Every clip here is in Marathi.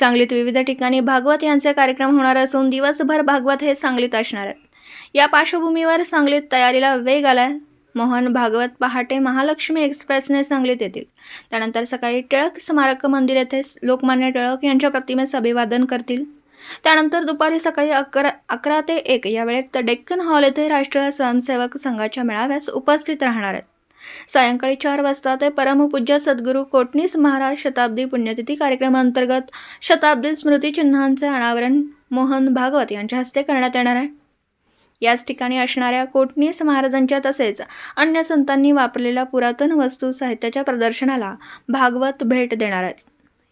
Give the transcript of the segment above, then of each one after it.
सांगलीत विविध ठिकाणी भागवत यांचे कार्यक्रम होणार असून दिवसभर भागवत हे सांगलीत असणार आहेत या पार्श्वभूमीवर सांगलीत तयारीला वेग आलाय. मोहन भागवत पहाटे महालक्ष्मी एक्सप्रेसने सांगलीत येतील. त्यानंतर सकाळी टिळक स्मारक मंदिर येथे लोकमान्य टिळक यांच्या प्रतिमेस अभिवादन करतील. त्यानंतर दुपारी सकाळी अकरा अकरा ते एक या वेळेत द डेक्कन हॉल येथे राष्ट्रीय स्वयंसेवक संघाच्या मेळाव्यास उपस्थित राहणार आहेत. सायंकाळी चार वाजता ते परमपूज्य सद्गुरू कोटणीस महाराज शताब्दी पुण्यतिथी कार्यक्रमांतर्गत शताब्दी स्मृतिचिन्हांचे अनावरण मोहन भागवत यांच्या हस्ते करण्यात येणार आहे. याच ठिकाणी असणाऱ्या कोटणीस महाराजांच्या तसेच अन्य संतांनी वापरलेल्या पुरातन वस्तू साहित्याच्या प्रदर्शनाला भागवत भेट देणार आहेत.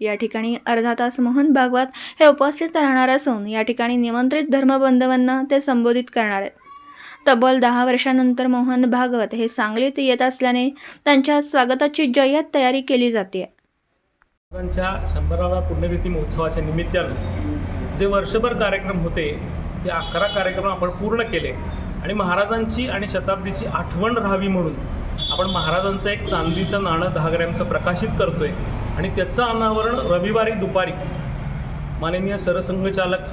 या ठिकाणी अर्धा तास मोहन भागवत हे उपस्थित राहणार असून या ठिकाणी निमंत्रित धर्मबंधवांना ते संबोधित करणार आहेत. तब्बल दहा वर्षानंतर मोहन भागवत हे सांगलीत येत असल्याने त्यांच्या स्वागताची जय्यत तयारी केली जाते. त्यांच्या शंभराव्या पुण्यतिथी महोत्सवाच्या निमित्तानं जे वर्षभर कार्यक्रम होते ते अकरा कार्यक्रम आपण पूर्ण केले आणि महाराजांची आणि शताब्दीची आठवण राहावी म्हणून आपण महाराजांचं एक चांदीचं नाणं दहा ग्रॅमचं प्रकाशित करतोय आणि त्याचं अनावरण रविवारी दुपारी माननीय सरसंघचालक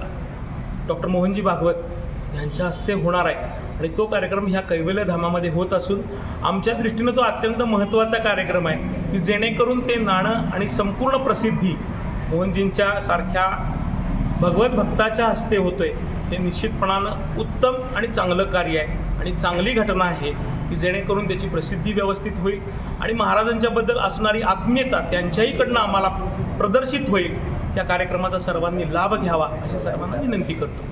डॉक्टर मोहनजी भागवत यांच्या हस्ते होणार आहे. आणि तो कार्यक्रम ह्या कैवल्य धामामध्ये होत असून आमच्या दृष्टीनं तो अत्यंत महत्त्वाचा कार्यक्रम आहे की जेणेकरून ते नाणं आणि संपूर्ण प्रसिद्धी मोहनजींच्या सारख्या भगवत भक्ताच्या हस्ते होतोय हे निश्चितपणानं उत्तम आणि चांगलं कार्य आहे. आणि चांगली घटना आहे की जेणेकरून त्याची प्रसिद्धी व्यवस्थित होईल आणि महाराजांच्याबद्दल असणारी आत्मीयता त्यांच्याहीकडनं आम्हाला प्रदर्शित होईल. त्या कार्यक्रमाचा सर्वांनी लाभ घ्यावा अशी सर्वांना विनंती करतो.